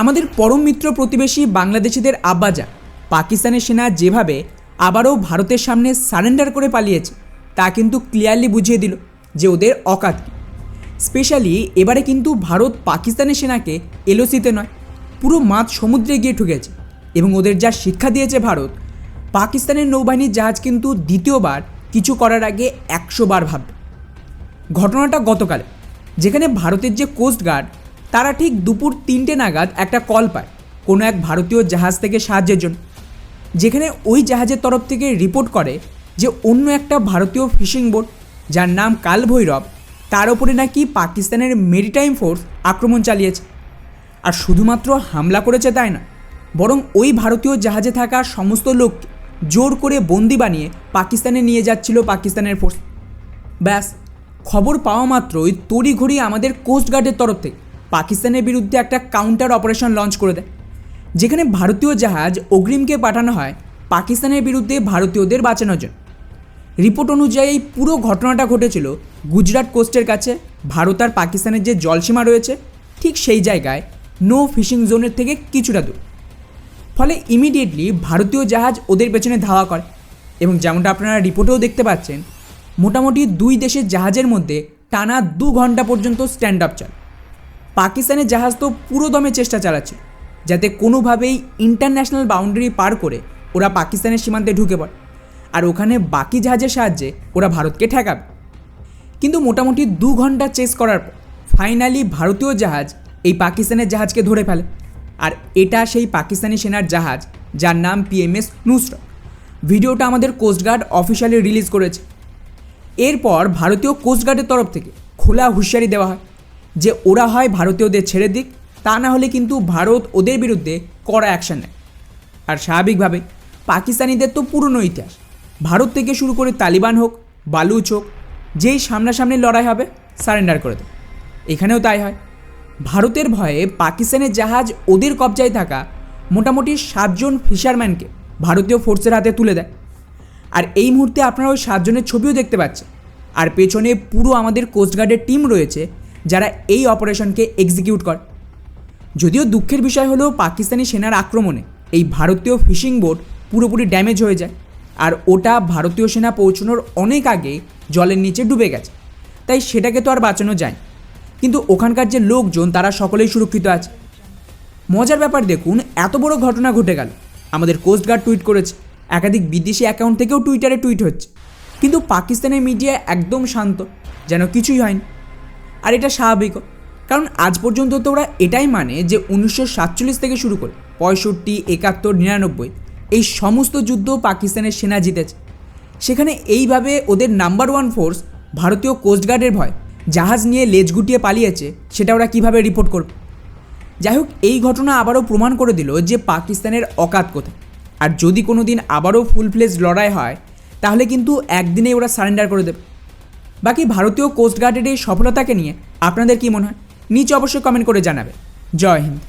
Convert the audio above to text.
আমাদের পরম মিত্র প্রতিবেশী বাংলাদেশিদের আব্বাজা পাকিস্তানের সেনা যেভাবে আবারও ভারতের সামনে সারেন্ডার করে পালিয়েছে, তা কিন্তু ক্লিয়ারলি বুঝিয়ে দিল যে ওদের অকাত স্পেশালি এবারে কিন্তু ভারত পাকিস্তানের সেনাকে এলওসিতে নয়, পুরো মাঝ সমুদ্রে গিয়ে ঠুকেছে এবং ওদের যা শিক্ষা দিয়েছে ভারত, পাকিস্তানের নৌবাহিনীর জাহাজ কিন্তু দ্বিতীয়বার কিছু করার আগে একশো বার ভাববে। ঘটনাটা গতকালে, যেখানে ভারতের যে কোস্ট গার্ড তারা ঠিক দুপুর তিনটে নাগাদ একটা কল পায় কোনো এক ভারতীয় জাহাজ থেকে সাহায্যের জন্য। যেখানে ওই জাহাজের তরফ থেকে রিপোর্ট করে যে অন্য একটা ভারতীয় ফিশিং বোট, যার নাম কাল ভৈরব তার ওপরে নাকি পাকিস্তানের মেরিটাইম ফোর্স আক্রমণ চালিয়েছে। আর শুধুমাত্র হামলা করেছে তাই না, বরং ওই ভারতীয় জাহাজে থাকা সমস্ত লোক জোর করে বন্দি বানিয়ে পাকিস্তানে নিয়ে যাচ্ছিল পাকিস্তানের ফোর্স। ব্যাস, খবর পাওয়া মাত্রই তড়িঘড়ি আমাদের কোস্টগার্ডের তরফ থেকে। পাকিস্তানের বিরুদ্ধে একটা কাউন্টার অপারেশন লঞ্চ করে দেয়। যেখানে ভারতীয় জাহাজ অগ্রিমকে পাঠানো হয় পাকিস্তানের বিরুদ্ধে ভারতীয়দের বাঁচানোর জন্য। রিপোর্ট অনুযায়ী এই পুরো ঘটনাটা ঘটেছিল গুজরাট কোস্টের কাছে। ভারত আর পাকিস্তানের যে জলসীমা রয়েছে, ঠিক সেই জায়গায় নো ফিশিং জোনের থেকে কিছুটা দূর। ফলে ইমিডিয়েটলি ভারতীয় জাহাজ ওদের পেছনে ধাওয়া করে এবং যেমনটা আপনারা রিপোর্টেও দেখতে পাচ্ছেন, মোটামুটি দুই দেশের জাহাজের মধ্যে টানা দু ঘণ্টা পর্যন্ত স্ট্যান্ড আপ চলে। পাকিস্তানের জাহাজ তো পুরো দমে চেষ্টা চালাচ্ছে, যাতে কোনোভাবেই ইন্টারন্যাশনাল বাউন্ডারি পার করে ওরা পাকিস্তানের সীমান্তে ঢুকে পড়ে। আর ওখানে বাকি জাহাজের সাহায্যে ওরা ভারতকে ঠেকাবে। কিন্তু মোটামুটি দু ঘণ্টা চেস করার পর ফাইনালি ভারতীয় জাহাজ এই পাকিস্তানের জাহাজকে ধরে ফেলে। আর এটা সেই পাকিস্তানি সেনার জাহাজ, যার নাম পিএমএস নুসরত ভিডিওটা আমাদের কোস্টগার্ড অফিসিয়ালি রিলিজ করেছে। এরপর ভারতীয় কোস্টগার্ডের তরফ থেকে খোলা হুঁশিয়ারি দেওয়া হয়। যে ওরা হয় ভারতীয়দের ছেড়ে দিক, তা না হলে কিন্তু ভারত ওদের বিরুদ্ধে কড়া অ্যাকশন নেয়। আর স্বাভাবিকভাবে পাকিস্তানিদের তো পুরনো ইতিহাস। ভারত থেকে শুরু করে তালিবান হোক, বালুচ হোক, যেই সামনাসামনি লড়াই হবে, সারেন্ডার করে দেয় এখানেও তাই হয়। ভারতের ভয়ে পাকিস্তানের জাহাজ ওদের কবজায় থাকা মোটামুটি সাতজন ফিশারম্যানকে ভারতীয় ফোর্সের হাতে তুলে দেয়। আর এই মুহূর্তে আপনারা ওই সাতজনের ছবিও দেখতে পাচ্ছেন। আর পেছনে পুরো আমাদের কোস্টগার্ডের টিম রয়েছে যারা এই অপারেশনকে এক্সিকিউট করে। যদিও দুঃখের বিষয় হলো পাকিস্তানি সেনার আক্রমণে এই ভারতীয় ফিশিং বোট পুরোপুরি ড্যামেজ হয়ে যায় আর ওটা ভারতীয় সেনা পৌঁছানোর অনেক আগে জলের নিচে ডুবে গেছে। তাই সেটাকে তো আর বাঁচানো যায় কিন্তু ওখানকার যে লোকজন, তারা সকলেই সুরক্ষিত আছে। মজার ব্যাপার দেখুন, এত বড় ঘটনা ঘটে গেল। আমাদের কোস্টগার্ড টুইট করেছে। একাধিক বিদেশি অ্যাকাউন্ট থেকেও টুইটারে টুইট হচ্ছে। কিন্তু পাকিস্তানের মিডিয়া একদম শান্ত, যেন কিছুই হয়নি। আর এটা স্বাভাবিকও কারণ আজ পর্যন্ত তো ওরা এটাই মানে যে উনিশশো সাতচল্লিশ থেকে শুরু করে পঁয়ষট্টি, একাত্তর, নিরানব্বই এই সমস্ত যুদ্ধ পাকিস্তানের সেনা জিতেছে। সেখানে এইভাবে ওদের নাম্বার ওয়ান ফোর্স ভারতীয় কোস্টগার্ডের ভয়, জাহাজ নিয়ে লেজ গুটিয়ে পালিয়েছে, সেটা ওরা কীভাবে রিপোর্ট করবে? যাই হোক, এই ঘটনা আবারও প্রমাণ করে দিল যে পাকিস্তানের অকাত কোথায়। আর যদি কোনো দিন আবারও ফুল ফ্লেজ লড়াই হয়, তাহলে কিন্তু একদিনেই ওরা সারেন্ডার করে দেবে। বাকি ভারতীয় কোস্টগার্ডের এই সফলতাকে নিয়ে আপনাদের কী মনে হয়? নিচে অবশ্যই কমেন্ট করে জানাবে। জয় হিন্দ।